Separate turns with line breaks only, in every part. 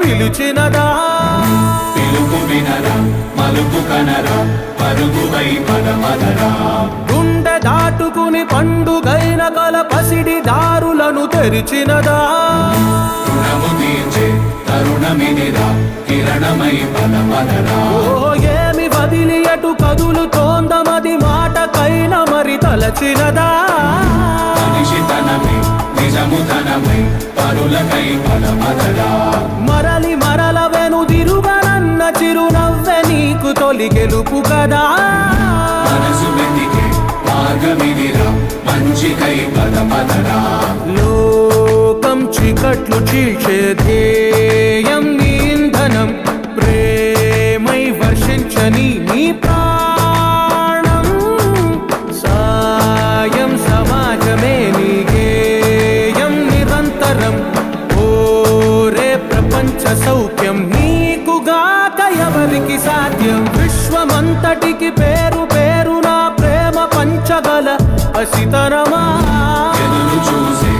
పిలిచినదా?
పిలుపు వినరా మలుపు కనరా పరుగువై పదమదరా
గుండె దాటుకుని పండుగైన కల పసిడి దారులను తెరిచినదా?
రుణము తీర్చే తరుణమిదిరా కిరణమై
ఓ ఏమి వదిలి అటు కదులుతోందమది మాటకైన మరి తలచినదా?
మనిషి తనమై నిజము తనమై పదమదరా
మరలి మరల వెనుదిరుగనన్న చిరునవ్వె నీకు తొలి గెలుపు కదా.
మనసు వెతికే మార్గమిదిరా మంచికై పదమదరా
లోకం చికట్లు చీల్చే ధ్యేయం ప్రపంచ సౌఖ్యం నీకుగాక ఎవరికి సాధ్యం? విశ్వమంతటికి పేరు పేరు నా ప్రేమ పంచగల అసితరమా
ఎదురు చూసే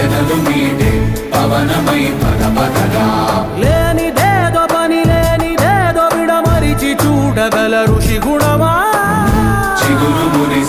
ఎదలు మీటే పవనమై పదమదరా
లేనిదేదో పని లేనిదేదో విడమరిచి చూడగల ఋషి గుణమా?
చిగురు మురిసే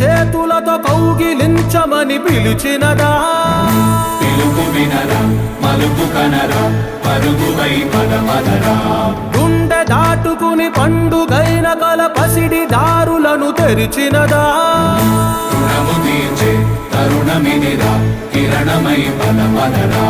చేతులతో కౌగిలించమని పిలిచినదా?
పిలుపు వినరా మలుపు కనరా పరుగువై పదమదరా
గుండె దాటుకుని పండుగైన కల పసిడి దారులను తెరిచినదా?
రుణము తీర్చే తరుణమిదిరా కిరణమై పదమదరా